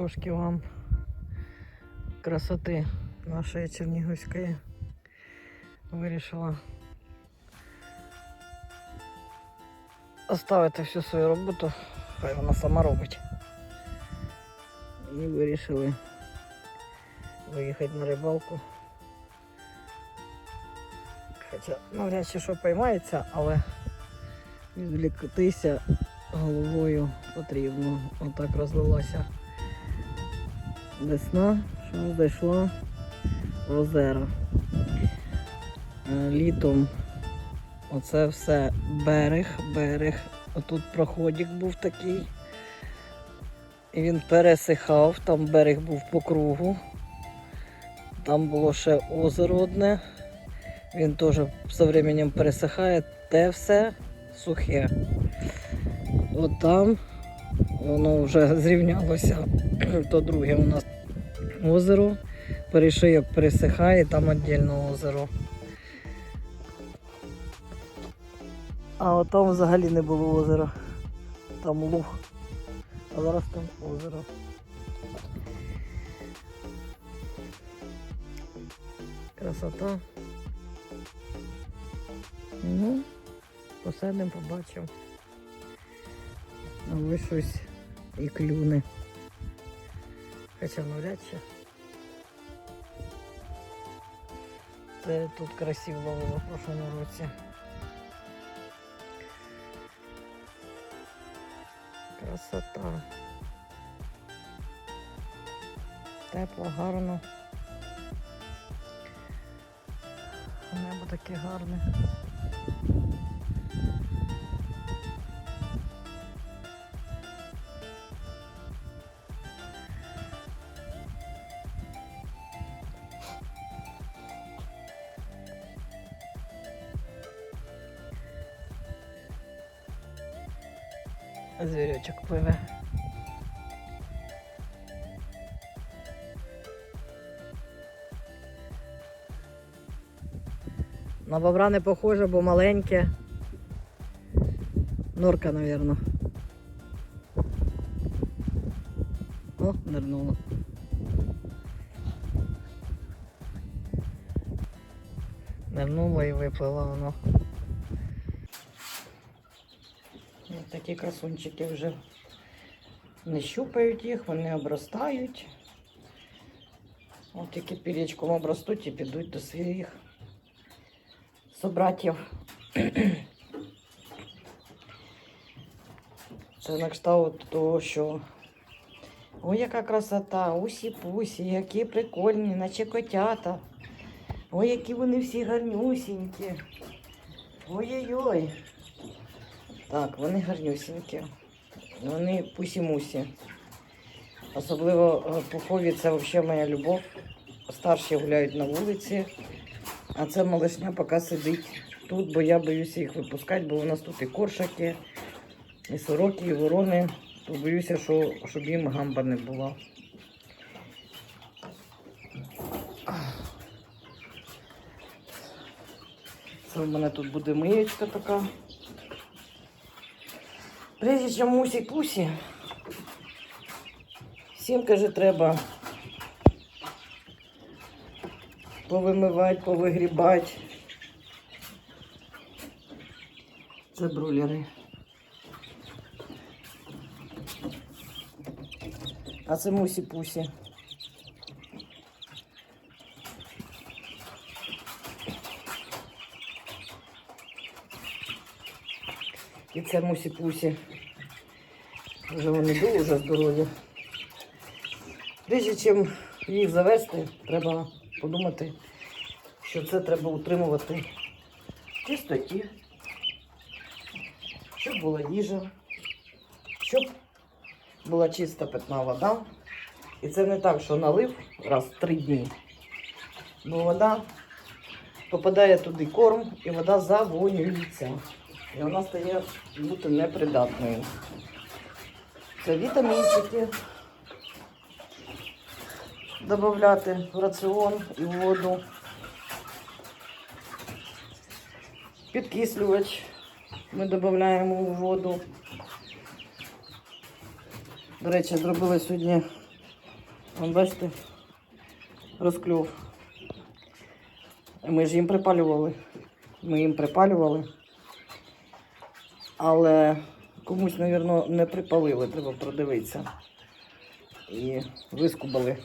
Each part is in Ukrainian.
трошки вам красоти нашої Чернігівської вирішила оставити всю свою роботу, хай вона сама робить. І вирішили виїхати на рибалку. Хоча навряд чи що поймається, але відвлікатися головою потрібно. Отак розлилася весна, що зайшла в озера. Е, Літом оце все берег, берег. Отут проходик був такий. І він пересихав, там берег був по кругу. Там було ще озеро одне. Він теж з временем пересихає, те все сухе. От там воно вже зрівнялося. То друге у нас озеро. Перешийок пересихає, там віддільне озеро. А от там взагалі не було озера. Там луг. А зараз там озеро. Красота. Ну, посадимо, побачимо. А ви щось і клюне. Хоча навряд чи. Це тут красиво ловило в прошлому році. Красота. Тепло, гарно. Небо таке гарне. На бобра не похоже, бо маленьке. Норка, напевно. О, нирнула. Нирнула і виплила воно. Ось такі красунчики вже не щупають їх, вони обростають. От тільки пірічком обростуть і підуть до своїх собратів. Це на кшталт того, що ой, яка красота, усі-пусі, які прикольні, наче котята. Ой, які вони всі гарнюсінькі. Ой-ой-ой. Так, вони гарнюсінькі. Вони пусі-мусі. Особливо е, пухові це взагалі моя любов. Старші гуляють на вулиці, а це малишня поки сидить тут, бо я боюся їх випускати, бо у нас тут і коршаки, і сороки, і ворони. То боюся, що, щоб їм гамба не була. Це в мене тут буде миєчка така. Прежде чим мусі пусі, всім каже, треба повимивати, повигрібати. Це брулери. А це мусі пусі. І це мусі пусі. Вже вони дуже здорові. Прежде чим їх завести, треба подумати, що це треба утримувати в чистоті, щоб була їжа, щоб була чиста питна вода. І це не так, що налив раз в три дні. Бо вода попадає туди корм і вода завонюється. І вона стає бути непридатною. Це вітамінчики додати в раціон і в воду. Підкислювач ми додаємо у воду. До речі, зробили сьогодні Вон, бачите, розкльов. Ми ж їм припалювали. Ми їм припалювали. Але комусь, мабуть, не припалили, треба продивитися. І вискубали.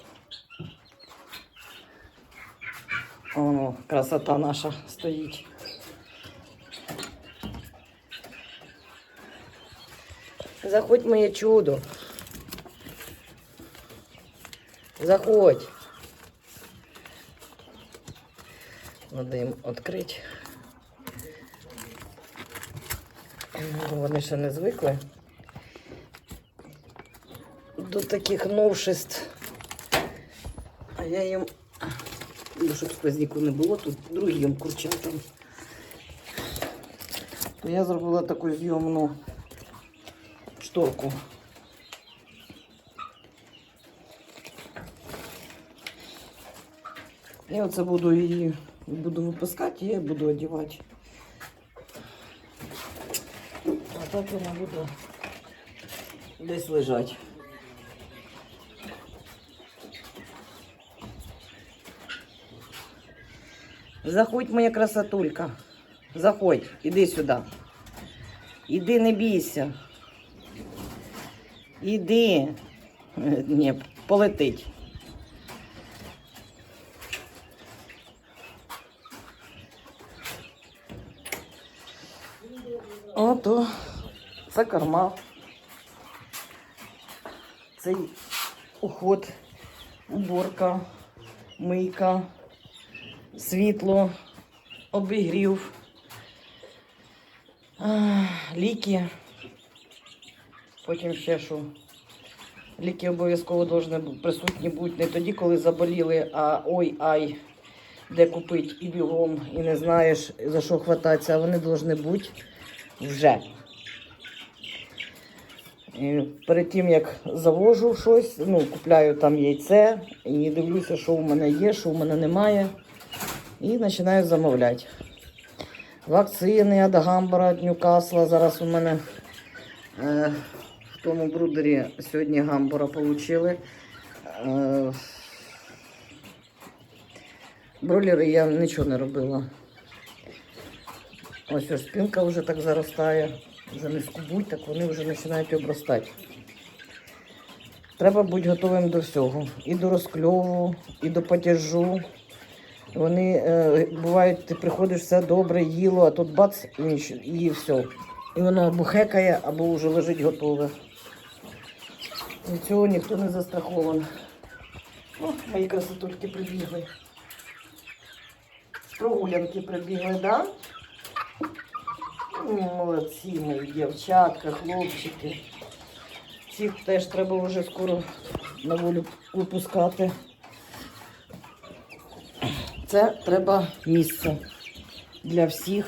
Воно, красота наша стоїть. Заходь, моє чудо. Заходь. Надо їм відкрити. Вони ще не звикли до таких новшеств. А я їм, ну, щоб сквозняку не було, тут другим курчатам. То я зробила таку зйомну шторку. Я оце буду її буду випускати, я буду одягати. А так вона буде десь лежати. Заходь, моя красотулька. Заходь, іди сюди. Іди, не бійся. Іди. Ні, полетить. Ото це корма. Цей уход, уборка, мийка, світло, обігрів, ліки. Потім ще що. Ліки обов'язково повинні присутні бути не тоді, коли заболіли, а ой ай, де купити і бігом, і не знаєш за що хвататися, а вони повинні бути вже. І перед тим як завожу щось, ну, купляю там яйце і дивлюся, що у мене є, що у мене немає. І починаю замовляти. Вакцини від гамбара, від Ньюкасла. Зараз у мене е, в тому брудері сьогодні гамбура отримали. Е, бройлери я нічого не робила. Ось ось спинка вже так заростає, вже не скубуть, так вони вже починають обростати. Треба бути готовим до всього. І до розкльову, і до потяжу. Вони е, бувають, ти приходиш, все добре, їло, а тут бац, ніч- і все. І воно або хекає, або вже лежить готове. Від цього ніхто не застрахований. О, мої красотульки прибігли. Прогулянки прибігли? Да? Молодці мої дівчатка, хлопчики. Цих теж треба вже скоро на волю випускати. Це треба місце для всіх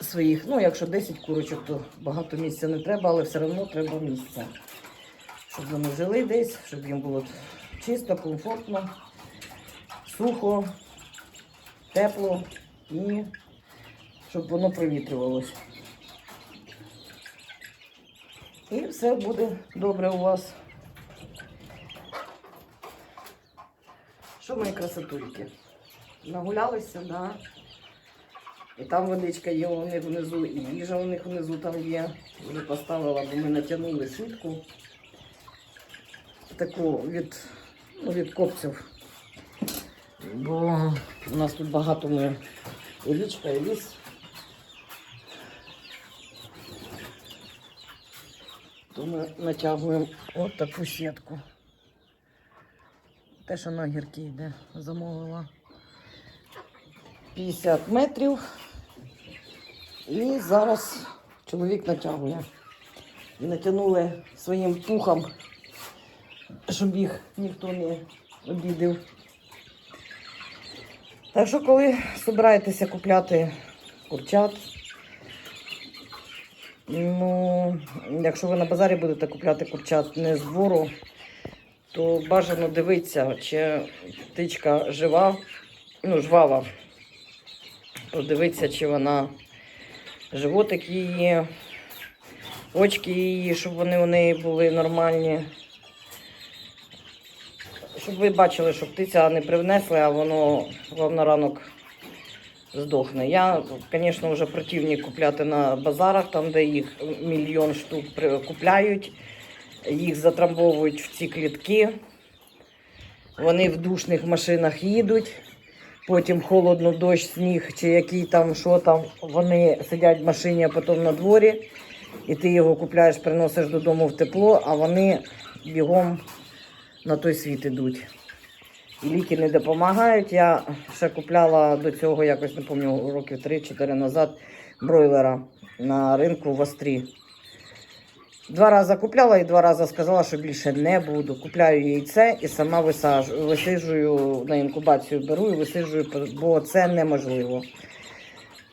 своїх. Ну, якщо 10 курочок, то багато місця не треба, але все одно треба місце. Щоб вони жили десь, щоб їм було чисто, комфортно, сухо, тепло і щоб воно провітрювалося. І все буде добре у вас. Що мої красотульки? Нагулялися, да. І там водичка є у них внизу, і їжа у них внизу там є. Вже поставила, бо ми натягнули сітку. Таку від, ну, від копців. Бо у нас тут багато ми і річка, і ліс. То ми натягуємо от таку сітку. Те, що на гірки йде, замовила 50 метрів. І зараз чоловік натягує. І натягнули своїм пухом, щоб їх ніхто не обідав. Так що, коли збираєтеся купляти курчат, ну, якщо ви на базарі будете купляти курчат не з двору, то бажано дивитися, чи птичка жива, ну, жвава. Подивитися, чи вона животик її, очки її, щоб вони у неї були нормальні. щоб ви бачили, що птиця не привнесли, а воно вам на ранок здохне. Я, звісно, вже противник купляти на базарах, там, де їх мільйон штук купляють, їх затрамбовують в ці клітки. Вони в душних машинах їдуть. Потім холодно, дощ, сніг чи який там, що там. Вони сидять в машині, а потім на дворі. І ти його купляєш, приносиш додому в тепло, а вони бігом на той світ ідуть. І ліки не допомагають. Я ще купляла до цього, якось не пам'ятаю, років 3-4 назад бройлера на ринку в Острі. Два рази купляла і два рази сказала, що більше не буду. Купляю яйце і сама висаджую, висиджую на інкубацію беру і висиджую, бо це неможливо.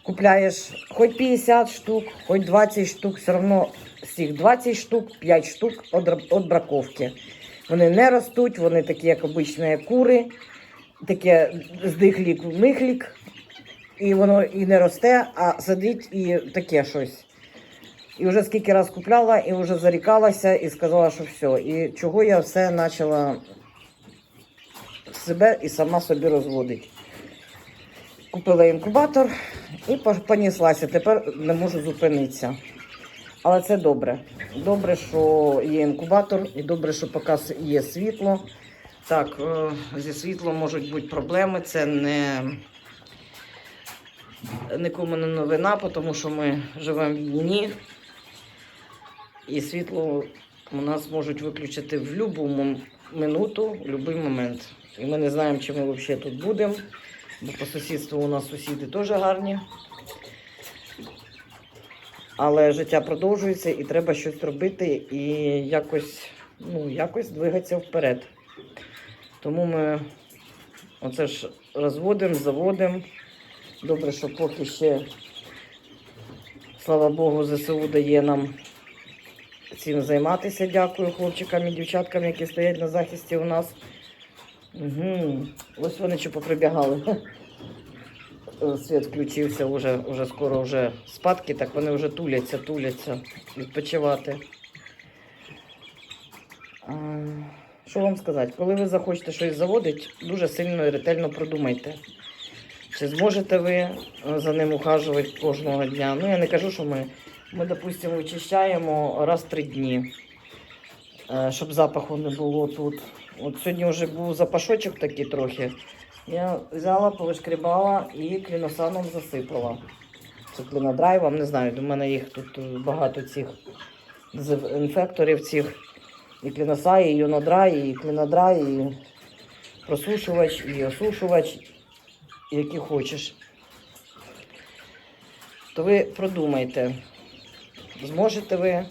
Купляєш хоч 50 штук, хоч 20 штук, все одно з цих 20 штук, 5 штук від браковки. Вони не ростуть, вони такі, як обичні кури, таке здихлік михлік, і воно і не росте, а сидить і таке щось. І вже скільки раз купляла, і вже зарікалася, і сказала, що все. І чого я все почала себе і сама собі розводити. Купила інкубатор і поніслася. Тепер не можу зупинитися. Але це добре. Добре, що є інкубатор, і добре, що поки є світло. Так, е, зі світлом можуть бути проблеми. Це не нікому не новина, тому що ми живемо в війні. І світло у нас можуть виключити в будь-яку минуту, в будь-який момент. І ми не знаємо, чи ми взагалі тут будемо, бо по сусідству у нас сусіди теж гарні. Але життя продовжується і треба щось робити і якось, ну, якось двигатися вперед. Тому ми оце ж розводимо, заводимо. Добре, що поки ще, слава Богу, ЗСУ дає нам цим займатися. Дякую хлопчикам і дівчаткам, які стоять на захисті у нас. Угу. Ось вони що поприбігали. Світ включився, вже, вже скоро вже спадки, так вони вже туляться, туляться, відпочивати. Що вам сказати? Коли ви захочете щось заводити, дуже сильно і ретельно продумайте. Чи зможете ви за ним ухажувати кожного дня? Ну, я не кажу, що ми, ми допустимо, вичищаємо раз в три дні, е, щоб запаху не було тут. От сьогодні вже був запашочок такий трохи. Я взяла, повишкрібала і кліносаном засипала. Це клінодрайвом, не знаю, до мене їх тут е, багато цих інфекторів цих. І кліноса, і йонодрай, і клінодрай, і просушувач, і осушувач, які хочеш. То ви продумайте, зможете ви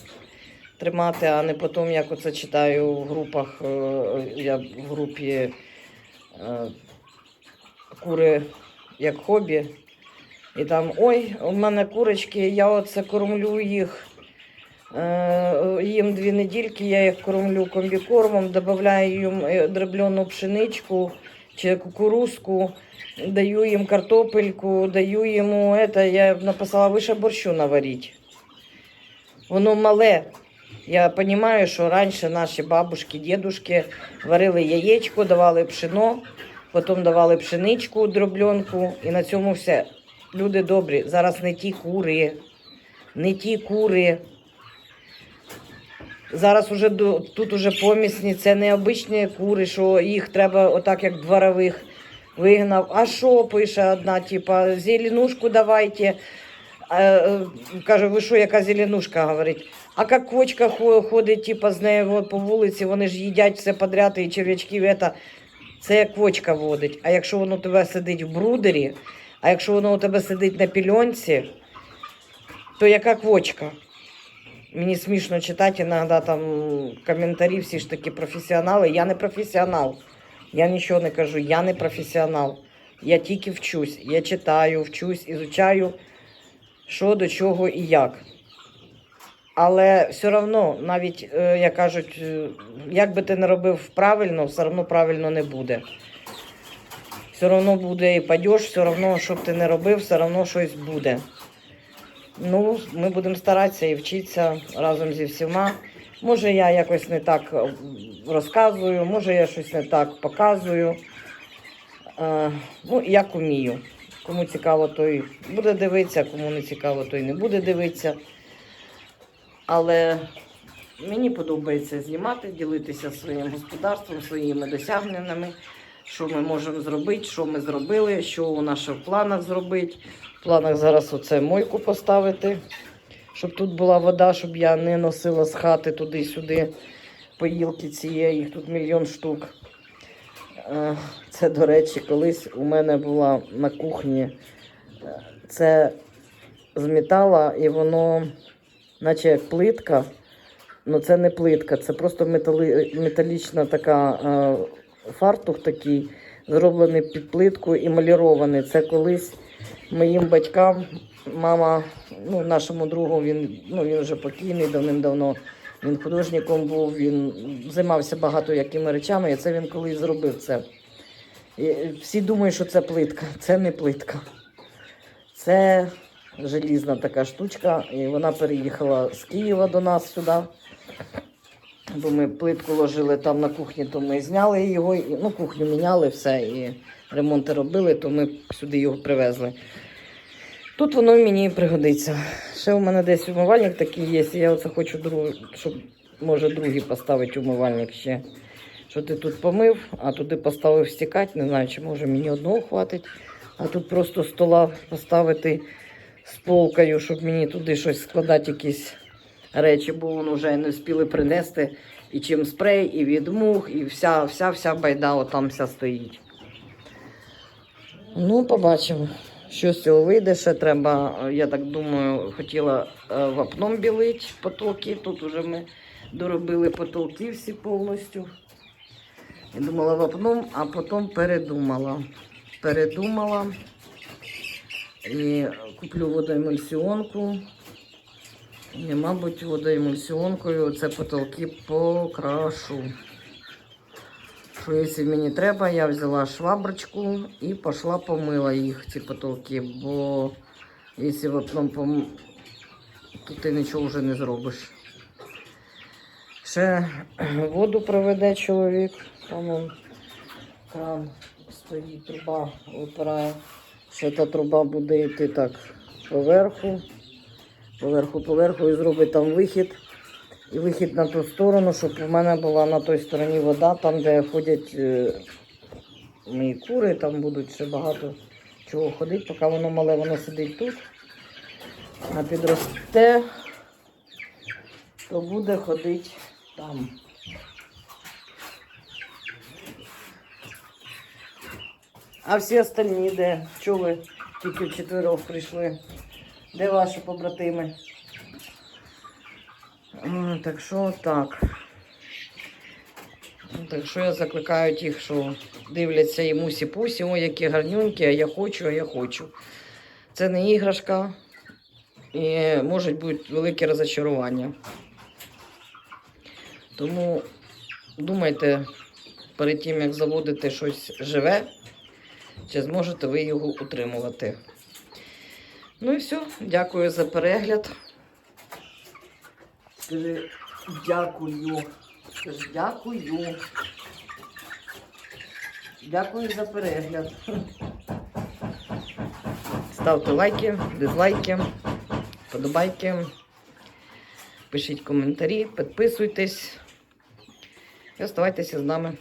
тримати, а не потім, як оце читаю в групах, е, я в групі е, кури як хобі. І там, ой, у мене курочки, я оце кормлю їх. Е, їм дві недільки, я їх кормлю комбікормом, додаю їм дроблену пшеничку чи кукурузку, даю їм картопельку, даю йому это, я написала, ви ще борщу наваріть. Воно мале. Я розумію, що раніше наші бабушки, дідушки варили яєчко, давали пшено, потім давали пшеничку, дробленку, і на цьому все. Люди добрі, зараз не ті кури, не ті кури. Зараз уже тут уже помісні, це не обичні кури, що їх треба отак, як дворових вигнав. А що пише одна, типа, зеленушку давайте. Е, Каже, ви що, яка зеленушка, говорить. А як квочка хо- ходить, типа, з нею по вулиці, вони ж їдять все подряд, і черв'ячків, это, це квочка водить. А якщо воно у тебе сидить в брудері, а якщо воно у тебе сидить на пільонці, то яка квочка? Мені смішно читати іноді там коментарі, всі ж такі професіонали. Я не професіонал. Я нічого не кажу, я не професіонал. Я тільки вчусь. Я читаю, вчусь, ізучаю, що до чого і як. Але все одно, навіть, е, як кажуть, е, як би ти не робив правильно, все одно правильно не буде. Все одно буде і падеш, все одно, що б ти не робив, все одно щось буде. Ну, ми будемо старатися і вчитися разом зі всіма. Може, я якось не так е, розказую, може я щось не так показую. Ну, як умію. Кому цікаво, той буде дивитися, кому не цікаво, той не буде дивитися. Але мені подобається знімати, ділитися своїм господарством, своїми досягненнями, що ми можемо зробити, що ми зробили, що у наших планах зробити. В планах зараз оце мойку поставити, щоб тут була вода, щоб я не носила з хати туди-сюди поїлки цієї, їх тут мільйон штук. Це, до речі, колись у мене була на кухні. е, Це з метала, і воно, наче як плитка. Ну, це не плитка, це просто метали, металічна така е, фартух такий, зроблений під плитку і малірований. Це колись моїм батькам, мама, ну, нашому другу, він, ну, він вже покійний давним-давно. Він художником був, він займався багато якими речами, і це він колись зробив це. І всі думають, що це плитка. Це не плитка. Це желізна така штучка, і вона переїхала з Києва до нас сюди. Бо ми плитку ложили там на кухні, то ми зняли його, і, ну, кухню міняли все, і ремонти робили, то ми сюди його привезли. Тут воно мені пригодиться. Ще у мене десь умивальник такий є, я оце хочу другу, щоб може другий поставити умивальник ще. Що ти тут помив, а туди поставив стікати, не знаю, чи може мені одного хватить. А тут просто стола поставити з полкою, щоб мені туди щось складати, якісь речі, бо воно вже не встигли принести. І чим спрей, і від мух, і вся, вся, вся байда отам вся стоїть. Ну, побачимо. Що з вийде, ще треба, е, я так думаю, хотіла е, вапном білити потолки. Тут вже ми доробили потолки всі повністю. Я думала вапном, а потім передумала. Передумала і куплю водоемульсіонку. І, мабуть, водоемульсіонкою це потолки покрашу. Що якщо мені треба, я взяла шваброчку і пішла помила їх, ці потолки, бо якщо вапном пом... то ти нічого вже не зробиш. Ще воду проведе чоловік, там кран стоїть, труба випирає. Ще та труба буде йти так поверху, поверху, поверху і зробить там вихід. І вихід на ту сторону, щоб у мене була на той стороні вода, там, де ходять е, мої кури, там будуть ще багато чого ходити, поки воно мале, воно сидить тут. А підросте, то буде ходити там. А всі остальні де? Чого ви тільки вчетверо прийшли? Де ваші побратими? Так що так. Так що я закликаю тих, що дивляться і мусі-пусі, о, які гарнюнькі, а я хочу, а я хочу. Це не іграшка і можуть бути великі розочарування. Тому думайте перед тим, як заводити щось живе, чи зможете ви його утримувати. Ну і все, дякую за перегляд. Скажи дякую. Скажи дякую. Дякую за перегляд. Ставте лайки, дизлайки, подобайки. Пишіть коментарі, підписуйтесь і оставайтеся з нами.